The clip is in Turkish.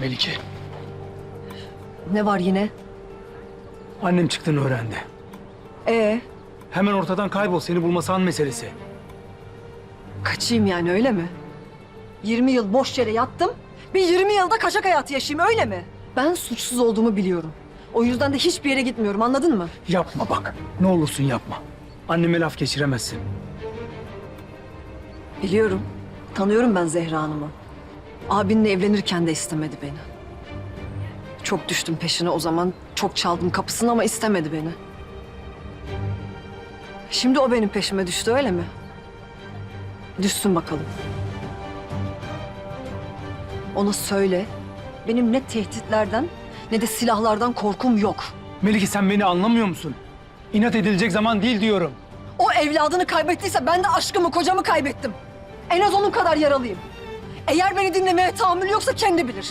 Melike, Ne var yine? annem çıktığını öğrendi. Ee, Hemen ortadan kaybol, seni bulması an meselesi. kaçayım yani öyle mi? 20 yıl boş yere yattım. Bir 20 yılda kaçak hayatı yaşayayım öyle mi? Ben suçsuz olduğumu biliyorum. O yüzden de hiçbir yere gitmiyorum anladın mı? Yapma bak, ne olursun yapma. Anneme laf geçiremezsin. Biliyorum. Tanıyorum ben Zehra Hanım'ı. Abinle evlenirken de istemedi beni. Çok düştüm peşine o zaman. Çok çaldım kapısını ama istemedi beni. Şimdi o benim peşime düştü öyle mi? Düşsün bakalım. Ona söyle. Benim ne tehditlerden ne de silahlardan korkum yok. Melike sen beni anlamıyor musun? İnat edilecek zaman değil diyorum. O evladını kaybettiyse ben de aşkımı, kocamı kaybettim. En az onun kadar yaralıyım. Eğer beni dinlemeye tahammülü yoksa kendi bilir.